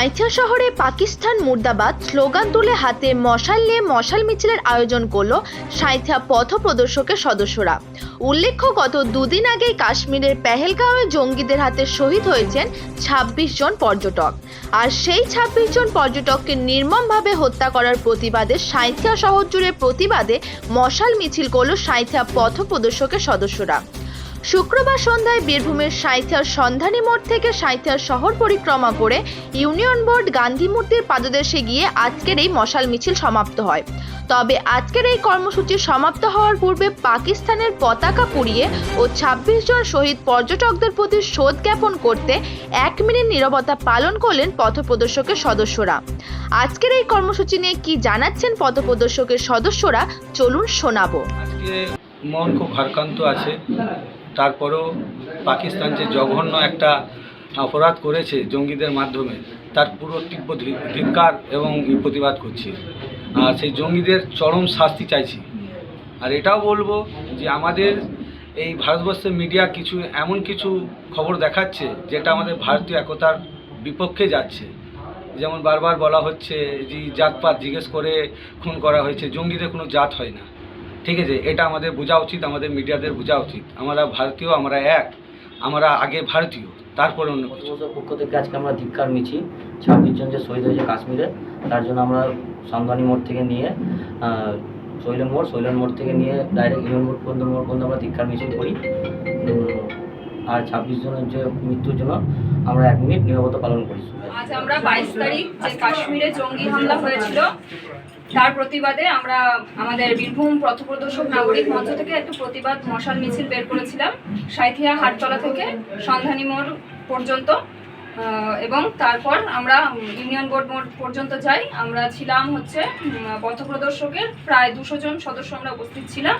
সাঁইথিয়া শহরে পাকিস্তান মুর্দাবাদ স্লোগান তুলে হাতে মশাল নিয়ে মশাল মিছিলের আয়োজন করল সাঁইথিয়া পথ প্রদর্শকের সদস্যরা। উল্লেখ্য, গত দুদিন আগেই কাশ্মীরের পেহেলগাঁওয়ে জঙ্গিদের হাতে শহীদ হয়েছেন ২৬ জন পর্যটক। আর সেই ২৬ জন পর্যটককে নির্মমভাবে হত্যা করার প্রতিবাদে সাঁইথিয়া শহর জুড়ে প্রতিবাদে মশাল মিছিল করল সাঁইথিয়া পথ প্রদর্শকের সদস্যরা। শুক্রবার সন্ধ্যায় বীরভূমের সাঁইথিয়ার সন্ধানী মোড় থেকে সাঁইথিয়ার শহর পরিক্রমা করে ইউনিয়ন বোর্ড গান্ধী মূর্তির পাদদেশে গিয়ে আজকের এই মশাল মিছিল সমাপ্ত হয়। তবে আজকের এই কর্মসূচি সমাপ্ত হওয়ার পূর্বে পাকিস্তানের পতাকা পুড়িয়ে ও ২৬ জন শহীদ পর্যটকদের প্রতি শোধ জ্ঞাপন করতে এক মিনিট নীরবতা পালন করলেন পথপ্রদর্শকের সদস্যরা। আজকের এই কর্মসূচি নিয়ে কি জানাচ্ছেন পথপ্রদর্শকের সদস্যরা? চলুন শোনাবো। মন খুব ভারাক্রান্ত আছে। তারপরেও পাকিস্তান যে জঘন্য একটা অপরাধ করেছে জঙ্গিদের মাধ্যমে, তার পুরো তীব্র ধি- ধিক্কার এবং প্রতিবাদ করছি। আর সেই জঙ্গিদের চরম শাস্তি চাইছি। আর এটাও বলব যে আমাদের এই ভারতবর্ষের মিডিয়া কিছু এমন কিছু খবর দেখাচ্ছে, যেটা আমাদের ভারতীয় একতার বিপক্ষে যাচ্ছে। যেমন বারবার বলা হচ্ছে যে, জাতপাত জিজ্ঞেস করে খুন করা হয়েছে, জঙ্গিদের কোনো জাত হয় না। ঠিক আছে এটা আমাদের বোঝা উচিত আমাদের মিডিয়াদের বোঝা উচিত। আমরা ভারতীয় আমরা এক আমরা আগে ভারতীয় তারপরে অন্য পক্ষ থেকে আজকে আমরা ধিক্কার মিছিল ছাব্বিশ জন যে শহীদ হয়েছে কাশ্মীরে তার জন্য আমরা সামদানি মোড় থেকে নিয়ে শৈলেন মোড় শৈলেন মোড় থেকে নিয়ে ডাইরেক্ট ইউনিয়ন মোড় পর্যন্ত মোড় পর্যন্ত আমরা ধিক্কার মিছিল করি। আর ছাব্বিশ জনের যে মৃত্যুর জন্য আমরা এক মিনিট নিরবতা পালন করি। আজ আমরা বাইশ তারিখ যে কাশ্মীরে জঙ্গি হামলা হয়েছিল তার প্রতিবাদে আমরা আমাদের বীরভূম পথপ্রদর্শক নাগরিক মঞ্চ থেকে একটু প্রতিবাদ মশাল মিছিল বের করেছিলাম সাঁইথিয়া হাটতলা থেকে সন্ধানী মোড় পর্যন্ত এবং তারপর আমরা ইউনিয়ন বোর্ড মোড় পর্যন্ত যাই। আমরা ছিলাম হচ্ছে পথপ্রদর্শকের প্রায় দুশো জন সদস্য আমরা উপস্থিত ছিলাম।